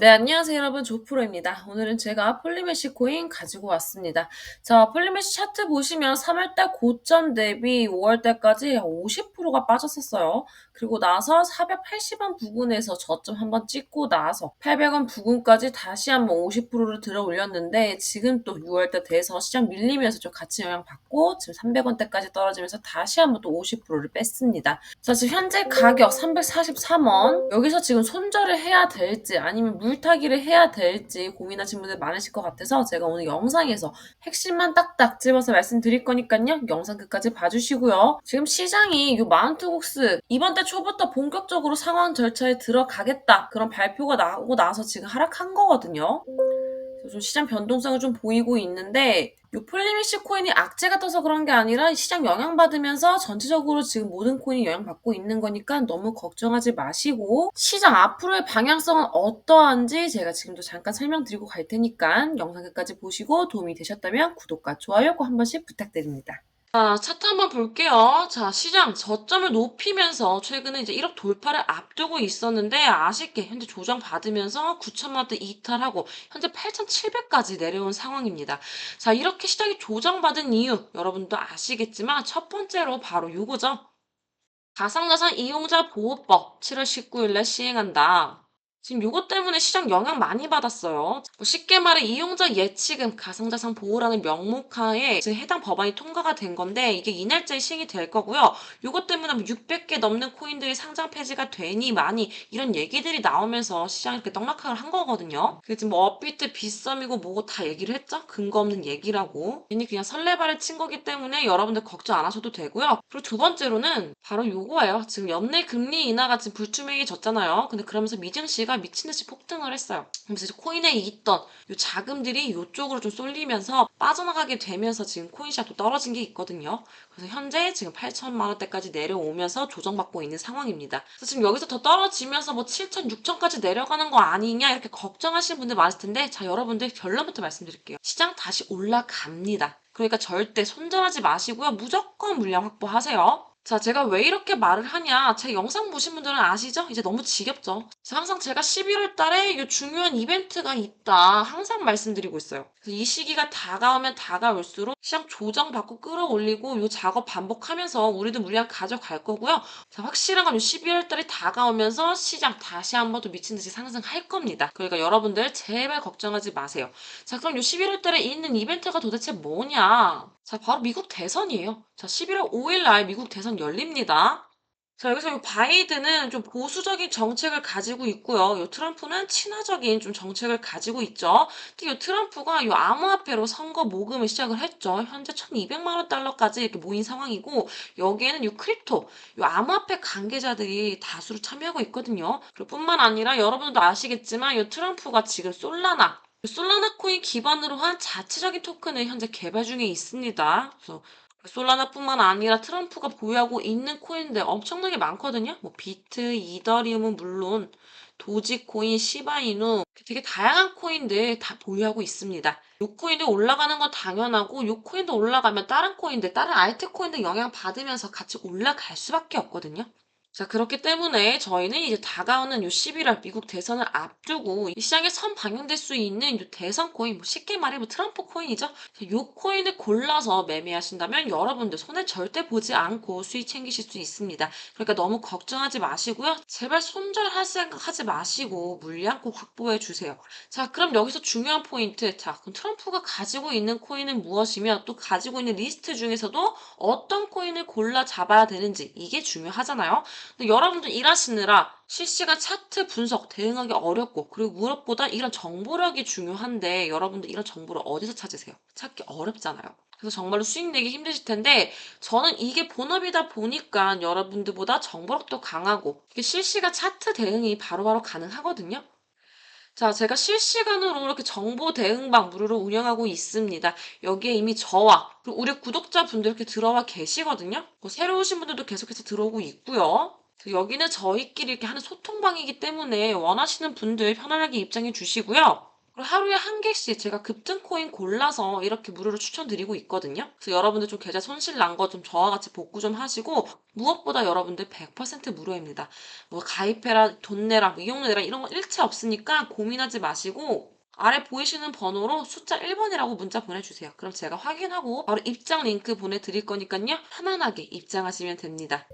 네, 안녕하세요, 여러분. 조프로입니다. 오늘은 제가 폴리메시 코인 가지고 왔습니다. 자, 폴리메시 차트 보시면 3월달 고점 대비 5월달까지 50%가 빠졌었어요. 그리고 나서 480원 부근에서 저점 한번 찍고 나서 800원 부근까지 다시 한번 50%를 들어 올렸는데 지금 또 6월달 돼서 시장 밀리면서 좀 같이 영향받고 지금 300원대까지 떨어지면서 다시 한번 또 50%를 뺐습니다. 자, 지금 현재 가격 343원. 여기서 지금 손절을 해야 될지 아니면 물 타기를 해야 될지 고민하시는 분들 많으실 것 같아서 제가 오늘 영상에서 핵심만 딱딱 집어서 말씀드릴 거니까요. 영상 끝까지 봐주시고요. 지금 시장이 이 마운트국스 이번 달 초부터 본격적으로 상황 절차에 들어가겠다 그런 발표가 나오고 나서 지금 하락한 거거든요. 좀 시장 변동성을 좀 보이고 있는데 요 폴리미시 코인이 악재가 떠서 그런 게 아니라 시장 영향받으면서 전체적으로 지금 모든 코인이 영향받고 있는 거니까 너무 걱정하지 마시고 시장 앞으로의 방향성은 어떠한지 제가 지금도 잠깐 설명드리고 갈 테니까 영상 끝까지 보시고 도움이 되셨다면 구독과 좋아요 꼭 한 번씩 부탁드립니다. 자, 차트 한번 볼게요. 자, 시장 저점을 높이면서 최근에 이제 1억 돌파를 앞두고 있었는데 아쉽게 현재 조정 받으면서 9천만 원대 이탈하고 현재 8,700까지 내려온 상황입니다. 자, 이렇게 시장이 조정받은 이유 여러분도 아시겠지만 첫 번째로 바로 요거죠. 가상자산 이용자 보호법 7월 19일에 시행한다. 지금 요것 때문에 시장 영향 많이 받았어요. 뭐 쉽게 말해 이용자 예치금 가상자산 보호라는 명목하에 해당 법안이 통과가 된 건데 이게 이날짜에 시행이 될 거고요. 요것 때문에 뭐 600개 넘는 코인들이 상장 폐지가 되니 많이 이런 얘기들이 나오면서 시장이 이렇게 떡락을 한 거거든요. 그 지금 뭐 업비트 비썸이고 뭐고 다 얘기를 했죠. 근거 없는 얘기라고. 괜히 그냥 설레발을 친 거기 때문에 여러분들 걱정 안 하셔도 되고요. 그리고 두 번째로는 바로 요거예요. 지금 연내 금리 인하가 지금 불투명해졌잖아요. 근데 그러면서 미증시가 미친 듯이 폭등을 했어요. 그래서 코인에 있던 요 자금들이 이쪽으로 좀 쏠리면서 빠져나가게 되면서 지금 코인 시장도 떨어진 게 있거든요. 그래서 현재 지금 8천만 원대까지 내려오면서 조정받고 있는 상황입니다. 그래서 지금 여기서 더 떨어지면서 뭐 7천, 6천까지 내려가는 거 아니냐 이렇게 걱정하시는 분들 많으실 텐데 자 여러분들 결론부터 말씀드릴게요. 시장 다시 올라갑니다. 그러니까 절대 손절하지 마시고요. 무조건 물량 확보하세요. 자, 제가 왜 이렇게 말을 하냐. 제 영상 보신 분들은 아시죠? 이제 너무 지겹죠? 항상 제가 11월 달에 이 중요한 이벤트가 있다. 항상 말씀드리고 있어요. 이 시기가 다가오면 다가올수록 시장 조정받고 끌어올리고 이 작업 반복하면서 우리도 물량 가져갈 거고요. 자, 확실한 건 12월 달이 다가오면서 시장 다시 한번 또 미친 듯이 상승할 겁니다. 그러니까 여러분들 제발 걱정하지 마세요. 자, 그럼 이 11월 달에 있는 이벤트가 도대체 뭐냐? 자, 바로 미국 대선이에요. 자, 11월 5일 날 미국 대선 열립니다. 자, 여기서 이 바이든은 좀 보수적인 정책을 가지고 있고요. 이 트럼프는 친화적인 좀 정책을 가지고 있죠. 특히 이 트럼프가 이 암호화폐로 선거 모금을 시작을 했죠. 현재 1200만 원 달러까지 이렇게 모인 상황이고 여기에는 이 크립토, 이 암호화폐 관계자들이 다수로 참여하고 있거든요. 그리고 뿐만 아니라 여러분들도 아시겠지만 이 트럼프가 지금 솔라나 솔라나 코인 기반으로 한 자체적인 토큰을 현재 개발 중에 있습니다. 그래서 솔라나뿐만 아니라 트럼프가 보유하고 있는 코인들 엄청나게 많거든요. 뭐 비트, 이더리움은 물론 도지코인, 시바이누 되게 다양한 코인들 다 보유하고 있습니다. 요 코인들 올라가는 건 당연하고 요 코인도 올라가면 다른 코인들, 다른 알트 코인들 영향 받으면서 같이 올라갈 수밖에 없거든요. 자, 그렇기 때문에 저희는 이제 다가오는 요 11월 미국 대선을 앞두고 이 시장에 선 방영될 수 있는 요 대선 코인, 뭐 쉽게 말해 뭐 트럼프 코인이죠. 요 코인을 골라서 매매하신다면 여러분들 손에 절대 보지 않고 수익 챙기실 수 있습니다. 그러니까 너무 걱정하지 마시고요. 제발 손절할 생각 하지 마시고 물량 꼭 확보해 주세요. 자, 그럼 여기서 중요한 포인트. 자, 그럼 트럼프가 가지고 있는 코인은 무엇이며 또 가지고 있는 리스트 중에서도 어떤 코인을 골라 잡아야 되는지 이게 중요하잖아요. 여러분들 일하시느라 실시간 차트 분석 대응하기 어렵고 그리고 무엇보다 이런 정보력이 중요한데 여러분들 이런 정보를 어디서 찾으세요? 찾기 어렵잖아요. 그래서 정말로 수익 내기 힘드실 텐데 저는 이게 본업이다 보니까 여러분들보다 정보력도 강하고 실시간 차트 대응이 바로바로 가능하거든요. 자, 제가 실시간으로 이렇게 정보 대응방 무료로 운영하고 있습니다. 여기에 이미 저와 그리고 우리 구독자분들 이렇게 들어와 계시거든요. 뭐 새로 오신 분들도 계속해서 들어오고 있고요. 여기는 저희끼리 이렇게 하는 소통방이기 때문에 원하시는 분들 편안하게 입장해 주시고요. 하루에 한 개씩 제가 급등 코인 골라서 이렇게 무료로 추천드리고 있거든요. 그래서 여러분들 좀 계좌 손실 난 거 좀 저와 같이 복구 좀 하시고 무엇보다 여러분들 100% 무료입니다. 뭐 가입해라, 돈 내라, 뭐 이용 내라 이런 거 일체 없으니까 고민하지 마시고 아래 보이시는 번호로 숫자 1번이라고 문자 보내주세요. 그럼 제가 확인하고 바로 입장 링크 보내드릴 거니까요. 편안하게 입장하시면 됩니다.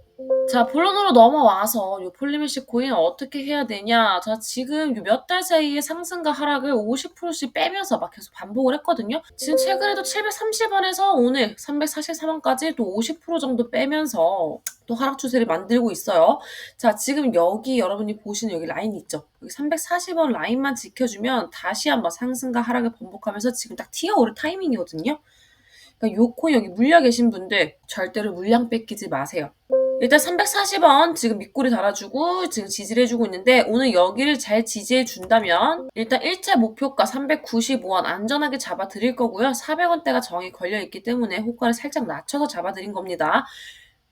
자, 본론으로 넘어와서 요 폴리메시 코인 어떻게 해야 되냐. 자, 지금 몇 달 사이에 상승과 하락을 50%씩 빼면서 막 계속 반복을 했거든요. 지금 최근에도 730원에서 오늘 343원까지 또 50% 정도 빼면서 또 하락 추세를 만들고 있어요. 자, 지금 여기 여러분이 보시는 여기 라인 있죠? 여기 340원 라인만 지켜주면 다시 한번 상승과 하락을 반복하면서 지금 딱 튀어오를 타이밍이거든요. 그러니까 요 코인 여기 물려 계신 분들 절대로 물량 뺏기지 마세요. 일단 340원 지금 밑꼬리 달아주고 지금 지지를 해주고 있는데 오늘 여기를 잘 지지해 준다면 일단 1차 목표가 395원 안전하게 잡아 드릴 거고요. 400원대가 정이 걸려 있기 때문에 호가를 살짝 낮춰서 잡아 드린 겁니다.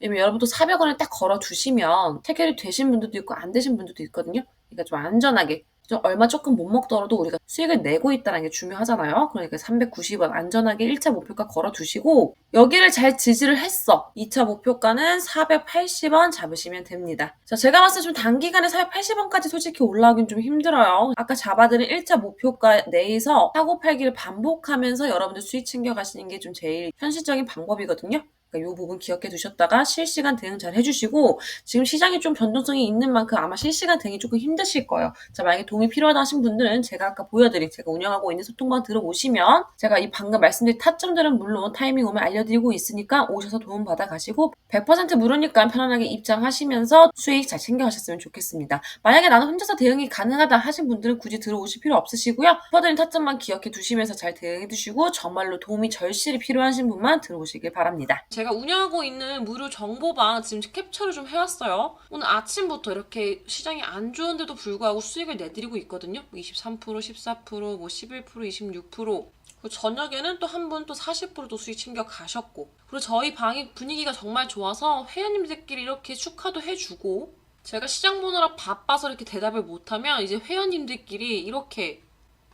여러분도 400원을 딱 걸어 두시면 해결이 되신 분들도 있고 안 되신 분들도 있거든요. 그러니까 좀 안전하게 좀 얼마 조금 못 먹더라도 우리가 수익을 내고 있다는 게 중요하잖아요. 그러니까 390원 안전하게 1차 목표가 걸어 두시고 여기를 잘 지지를 했어. 2차 목표가는 480원 잡으시면 됩니다. 자, 제가 봤을 때 좀 단기간에 480원까지 솔직히 올라오긴 좀 힘들어요. 아까 잡아드린 1차 목표가 내에서 사고 팔기를 반복하면서 여러분들 수익 챙겨가시는 게 좀 제일 현실적인 방법이거든요. 그러니까 이 부분 기억해 두셨다가 실시간 대응 잘 해주시고 지금 시장이 좀 변동성이 있는 만큼 아마 실시간 대응이 조금 힘드실 거예요. 자 만약에 도움이 필요하다 하신 분들은 제가 아까 보여드린 제가 운영하고 있는 소통방 들어오시면 제가 이 방금 말씀드린 타점들은 물론 타이밍 오면 알려드리고 있으니까 오셔서 도움 받아 가시고 100% 무료니까 편안하게 입장하시면서 수익 잘 챙겨가셨으면 좋겠습니다. 만약에 나는 혼자서 대응이 가능하다 하신 분들은 굳이 들어오실 필요 없으시고요. 퍼드린 타점만 기억해 두시면서 잘 대응해 두시고 정말로 도움이 절실히 필요하신 분만 들어오시길 바랍니다. 제가 운영하고 있는 무료 정보방 지금 캡처를 좀 해왔어요. 오늘 아침부터 이렇게 시장이 안 좋은데도 불구하고 수익을 내드리고 있거든요. 23%, 14%, 뭐 11%, 26%. 그리고 저녁에는 또 한 분 또 40%도 수익 챙겨 가셨고. 그리고 저희 방이 분위기가 정말 좋아서 회원님들끼리 이렇게 축하도 해주고. 제가 시장 보느라 바빠서 이렇게 대답을 못하면 이제 회원님들끼리 이렇게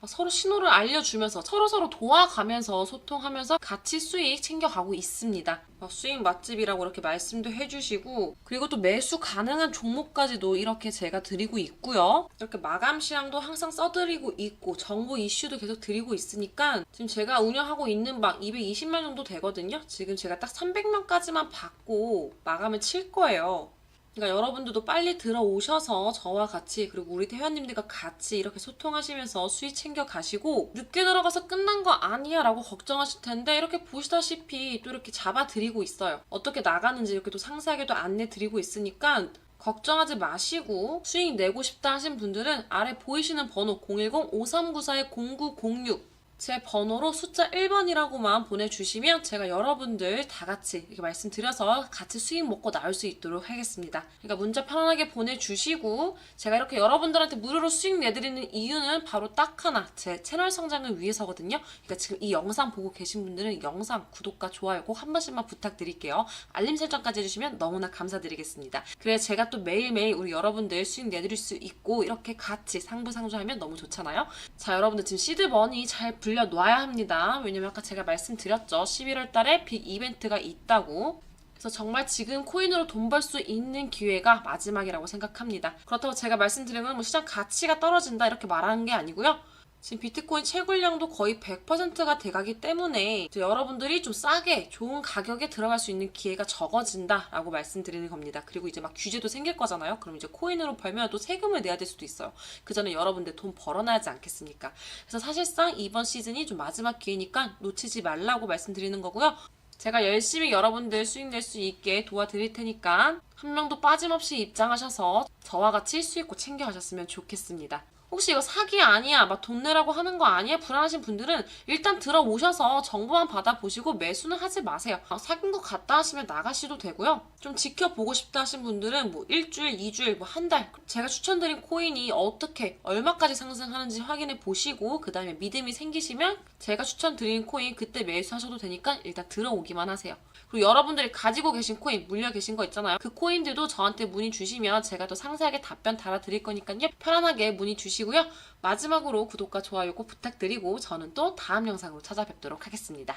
서로 신호를 알려주면서 서로서로 도와가면서 소통하면서 같이 수익 챙겨가고 있습니다. 어, 수익 맛집이라고 이렇게 말씀도 해주시고 그리고 또 매수 가능한 종목까지도 이렇게 제가 드리고 있고요. 이렇게 마감 시황도 항상 써드리고 있고 정보 이슈도 계속 드리고 있으니까 지금 제가 운영하고 있는 방 220명 정도 되거든요. 지금 제가 딱 300명까지만 받고 마감을 칠 거예요. 그러니까 여러분들도 빨리 들어오셔서 저와 같이 그리고 우리 회원님들과 같이 이렇게 소통하시면서 수익 챙겨 가시고 늦게 들어가서 끝난 거 아니야 라고 걱정하실 텐데 이렇게 보시다시피 또 이렇게 잡아드리고 있어요. 어떻게 나가는지 이렇게 또 상세하게도 안내 드리고 있으니까 걱정하지 마시고 수익 내고 싶다 하신 분들은 아래 보이시는 번호 010-5394-0906 제 번호로 숫자 1번이라고만 보내주시면 제가 여러분들 다 같이 이렇게 말씀드려서 같이 수익 먹고 나올 수 있도록 하겠습니다. 그러니까 문자 편안하게 보내주시고 제가 이렇게 여러분들한테 무료로 수익 내드리는 이유는 바로 딱 하나 제 채널 성장을 위해서거든요. 그러니까 지금 이 영상 보고 계신 분들은 영상 구독과 좋아요 꼭 한 번씩만 부탁드릴게요. 알림 설정까지 해주시면 너무나 감사드리겠습니다. 그래야 제가 또 매일매일 우리 여러분들 수익 내드릴 수 있고 이렇게 같이 상부상조하면 너무 좋잖아요. 자 여러분들 지금 시드머니 잘 불려놔야 합니다. 왜냐면 아까 제가 말씀드렸죠. 11월 달에 빅 이벤트가 있다고. 그래서 정말 지금 코인으로 돈 벌 수 있는 기회가 마지막이라고 생각합니다. 그렇다고 제가 말씀드린 건뭐 시장 가치가 떨어진다 이렇게 말하는 게 아니고요. 지금 비트코인 채굴량도 거의 100%가 돼가기 때문에 여러분들이 좀 싸게 좋은 가격에 들어갈 수 있는 기회가 적어진다라고 말씀드리는 겁니다. 그리고 이제 막 규제도 생길 거잖아요. 그럼 이제 코인으로 벌면 또 세금을 내야 될 수도 있어요. 그 전에 여러분들 돈 벌어놔야 하지 않겠습니까? 그래서 사실상 이번 시즌이 좀 마지막 기회니까 놓치지 말라고 말씀드리는 거고요. 제가 열심히 여러분들 수익 낼 수 있게 도와드릴 테니까 한 명도 빠짐없이 입장하셔서 저와 같이 수익고 챙겨가셨으면 좋겠습니다. 혹시 이거 사기 아니야, 막 돈 내라고 하는 거 아니야? 불안하신 분들은 일단 들어오셔서 정보만 받아보시고 매수는 하지 마세요. 아, 사귄 것 같다 하시면 나가셔도 되고요. 좀 지켜보고 싶다 하신 분들은 뭐 일주일, 이주일, 뭐 한 달. 제가 추천드린 코인이 어떻게, 얼마까지 상승하는지 확인해 보시고, 그 다음에 믿음이 생기시면 제가 추천드린 코인 그때 매수하셔도 되니까 일단 들어오기만 하세요. 그리고 여러분들이 가지고 계신 코인, 물려 계신 거 있잖아요. 그 코인 코인들도 저한테 문의 주시면 제가 또 상세하게 답변 달아드릴 거니까요. 편안하게 문의 주시고요. 마지막으로 구독과 좋아요 꼭 부탁드리고 저는 또 다음 영상으로 찾아뵙도록 하겠습니다.